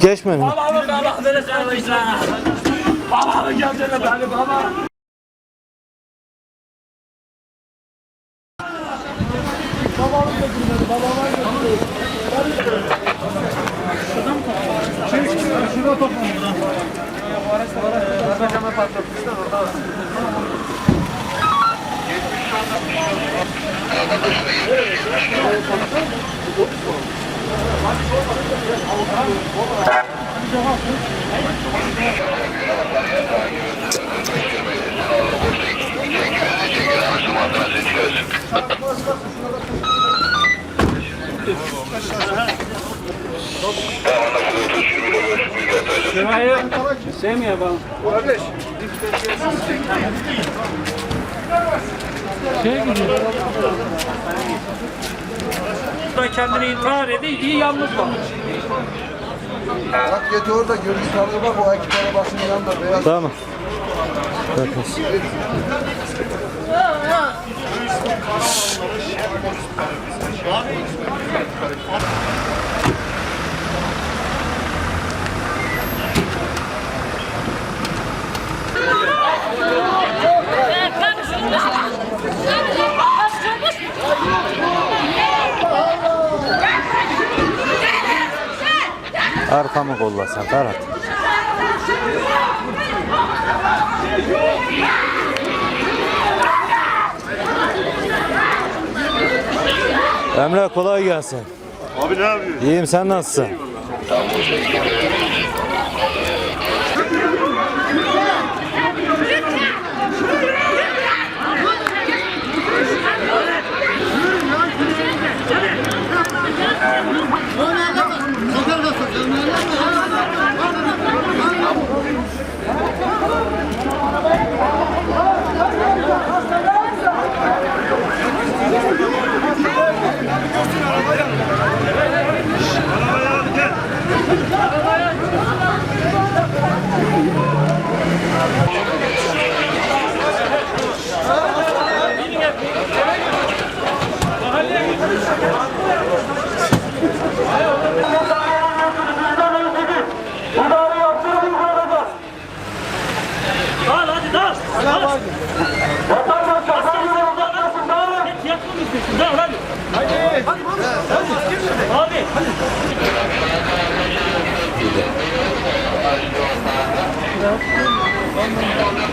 Geçme. Baba baba böyle Şurayı sevmiyor bana. Şey gidiyor. Da kendini intihar ediyor, iyi yalnız bak. Bak yedi orada tanığı bak o ekip arabasının yanında beyaz. Tamam. Bakın. Arkamı kollasan Ferhat. Emre kolay gelsin. Abi ne yapıyorsun? İyiyim sen nasılsın? Adam vardı. Vatandaş çakalları uzaklaşsın daha var. Tiyatro mu istiyorsun? Daha hadi. Hadi. Hadi. Hadi. Hadi. Hadi. Hadi. Hadi.